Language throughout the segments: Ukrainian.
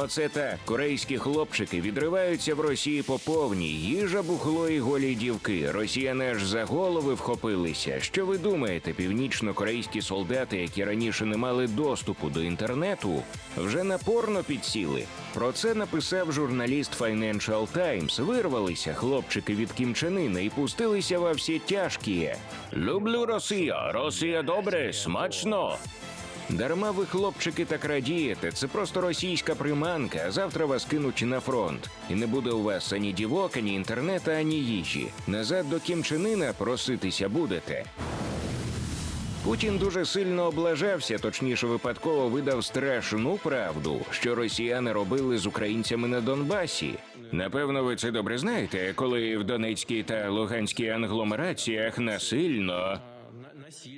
Оце так. Корейські хлопчики відриваються в Росії по повній. Їжа, бухло і голі дівки. Росіяни аж за голови вхопилися. Що ви думаєте, північно-корейські солдати, які раніше не мали доступу до інтернету, вже напорно підсіли? Про це написав журналіст Financial Times. Вирвалися хлопчики від кімчанина і пустилися во всі тяжкі. Люблю Росію. Росія добре, смачно. Дарма ви, хлопчики, так радієте. Це просто російська приманка. а Завтра вас кинуть на фронт. І не буде у вас ані дівок, ані інтернету, ані їжі. Назад до кімчинина проситися будете. Путін дуже сильно облажався, точніше, випадково видав страшну правду, що росіяни робили з українцями на Донбасі. Напевно, ви це добре знаєте, коли в Донецькій та Луганській англомераціях насильно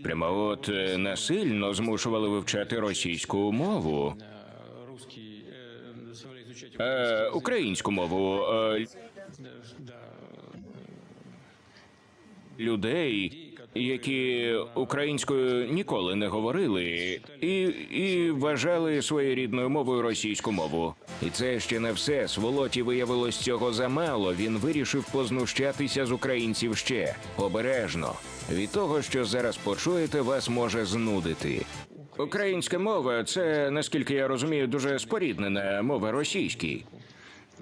Прямо от е, насильно змушували вивчати російську мову. Е, українську мову. Е, людей, які українською ніколи не говорили, і, і вважали своєю рідною мовою російську мову. І це ще не все. Сволоті виявилось цього замало. Він вирішив познущатися з українців ще обережно. Від того, що зараз почуєте, вас може знудити. Українська мова це, наскільки я розумію, дуже споріднена мова російській.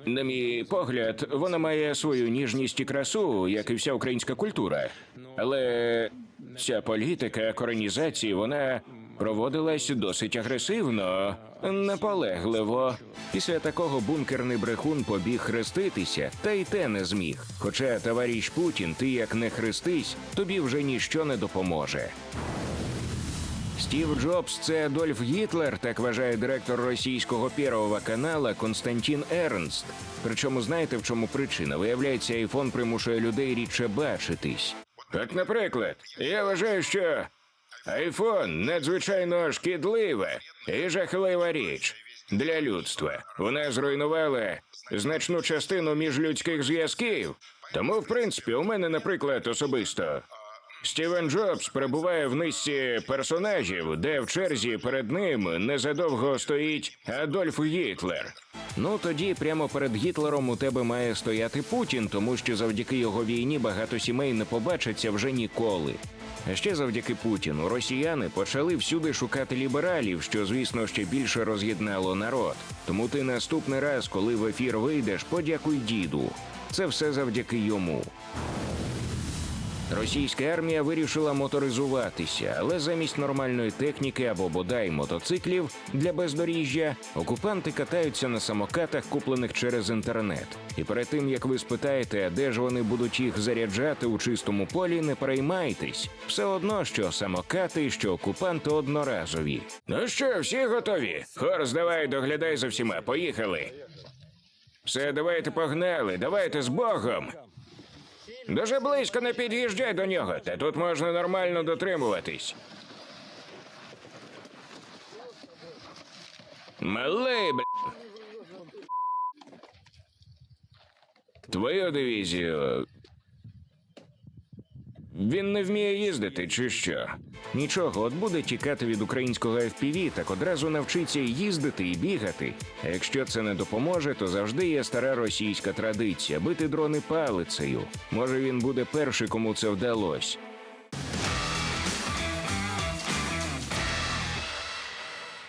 На мій погляд, вона має свою ніжність і красу, як і вся українська культура. Але ця політика коренізації вона проводилась досить агресивно, наполегливо. Після такого бункерний брехун побіг хреститися, та й те не зміг. Хоча, товариш Путін, ти як не хрестись, тобі вже ніщо не допоможе. Стів Джобс це Адольф Гітлер, так вважає директор російського первого канала Константін Ернст. Причому знаєте, в чому причина? Виявляється, айфон примушує людей рідше бачитись. От, наприклад, я вважаю, що айфон надзвичайно шкідлива і жахлива річ для людства. Вона зруйнувала значну частину міжлюдських зв'язків. Тому, в принципі, у мене, наприклад, особисто Стівен Джобс перебуває в низці персонажів, де в черзі перед ним незадовго стоїть Адольф Гітлер. Ну тоді прямо перед Гітлером у тебе має стояти Путін, тому що завдяки його війні багато сімей не побачаться вже ніколи. А ще завдяки Путіну росіяни почали всюди шукати лібералів, що, звісно, ще більше роз'єднало народ. Тому ти наступний раз, коли в ефір вийдеш, подякуй діду. Це все завдяки йому. Російська армія вирішила моторизуватися, але замість нормальної техніки або бодай мотоциклів для бездоріжжя окупанти катаються на самокатах, куплених через інтернет. І перед тим як ви спитаєте, де ж вони будуть їх заряджати у чистому полі, не переймайтесь. Все одно, що самокати, що окупанти одноразові. Ну що, всі готові? Хорс, давай доглядай за всіма. Поїхали. Все, давайте погнали, давайте з Богом. Дуже близько не під'їжджай до нього, та тут можна нормально дотримуватись. Малий, бля. Твою дивізію. Він не вміє їздити, чи що? Нічого, от буде тікати від українського FPV, так одразу навчиться їздити і бігати. А якщо це не допоможе, то завжди є стара російська традиція бити дрони палицею. Може він буде перший, кому це вдалось.